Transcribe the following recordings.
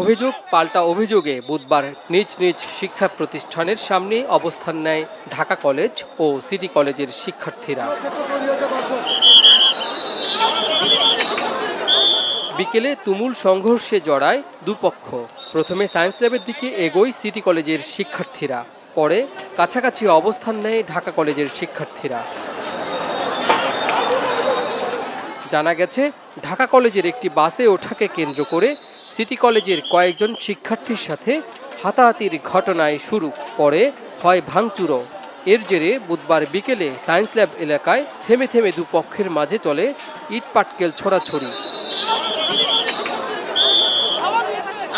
অভিযোগ, পাল্টা অভিযোগে বুধবার নিজ নিজ শিক্ষা প্রতিষ্ঠানের সামনে অবস্থান নেয় ঢাকা কলেজ ও সিটি কলেজের শিক্ষার্থীরা। বিকেলে তুমুল সংঘর্ষে জড়ায় দুপক্ষ। প্রথমে সায়েন্স ল্যাবের দিকে এগোয় সিটি কলেজের শিক্ষার্থীরা। পরে কাছাকাছি অবস্থান নেয় ঢাকা কলেজের শিক্ষার্থীরা। জানা গেছে, ঢাকা কলেজের একটি বাসে ওঠাকে কেন্দ্র করে সিটি কলেজের কয়েকজন শিক্ষার্থীর সাথে হাতাহাতির ঘটনায় শুরু পরে হয় ভাঙচুরও। এর জেরে বুধবার বিকেলে সায়েন্স ল্যাব এলাকায় থেমে থেমে দুপক্ষের মাঝে চলে ইট পাটকেল ছোড়াছড়ি।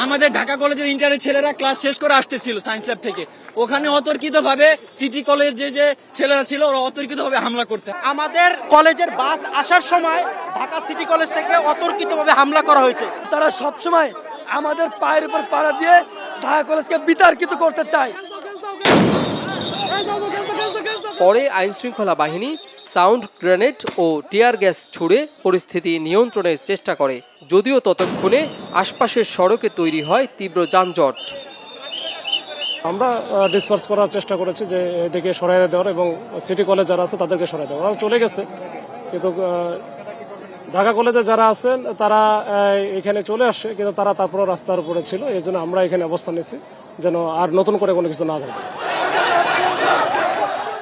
আমাদের ঢাকা কলেজের ইন্টারের ছেলেরা ক্লাস শেষ করে আসতেছিল সায়েন্স ল্যাব থেকে। ওখানে অতর্কিত ভাবে সিটি কলেজে যে যে ছেলেরা ছিল ওরা অতর্কিত ভাবে হামলা করছে। আমাদের কলেজের বাস আসার সময় ঢাকা সিটি কলেজ থেকে অতর্কিত ভাবে হামলা করা হয়েছে। তারা সবসময় আমাদের পায়ের উপর পাড়া দিয়ে ঢাকা কলেজকে বিতর্কিত করতে চায়। পরে আইনশৃঙ্খলা বাহিনী সাউন্ড গ্রেনেড ও টিয়ার গ্যাস ছুড়ে পরিস্থিতি নিয়ন্ত্রণের চেষ্টা করে, যদিও ততক্ষণে আশপাশের সড়কে তৈরি হয় তীব্র যানজট। আমরা ডিসপার্স করার চেষ্টা করেছি যে এদিকে সরাই দেওয়ার এবং সিটি কলেজ যারা আছে তাদেরকে সরাই দেওয়ার। চলে গেছে। কিন্তু ঢাকা কলেজে যারা আছেন, তারা এখানে চলে আসে, কিন্তু তারা তারপর রাস্তার উপরে ছিল। এই জন্য আমরা এখানে অবস্থান নিচ্ছি যেন আর নতুন করে কোনো কিছু না ঘটে।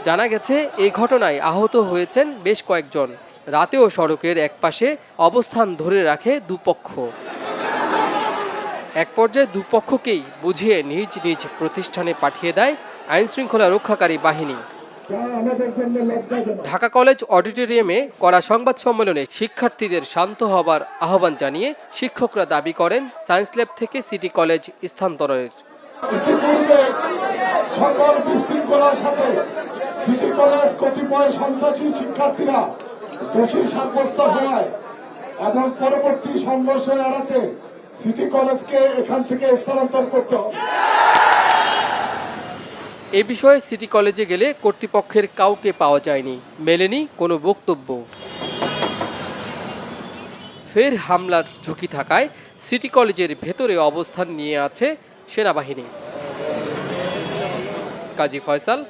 জানা গেছে এই ঘটনায় আহত হয়েছেন বেশ কয়েকজন। রাতেও সড়কের একপাশে অবস্থান ধরে রাখে দুপক্ষ। এক পর্যায়ে দুপক্ষকেই বুঝিয়ে নিজ নিজ প্রতিষ্ঠানে পাঠিয়ে দেয় আইনশৃঙ্খলা রক্ষাকারী বাহিনী। ঢাকা কলেজ অডিটোরিয়ামে করা সংবাদ সম্মেলনে শিক্ষার্থীদের শান্ত হবার আহ্বান জানিয়ে শিক্ষকরা দাবি করেন, সায়েন্স ল্যাব থেকে সিটি কলেজ স্থানান্তরের। ইতিপূর্বে সকল বিশৃঙ্খলার সাথে সিটি কলেজ কতিপয় সন্ত্রাসী শিক্ষার্থীরা দোষী সাব্যস্ত হওয়ায় এবং পরবর্তী সংঘর্ষ এড়াতে সিটি কলেজকে এখান থেকে স্থানান্তর করতে এ বিষয়ে সিটি কলেজে গেলে কর্তৃপক্ষের কাউকে পাওয়া যায়নি। মেলেনি কোনো বক্তব্য। ফের হামলার ঝুঁকি থাকায় সিটি কলেজের ভেতরে অবস্থান নিয়ে আছে সেনাবাহিনী। কাজী ফয়সাল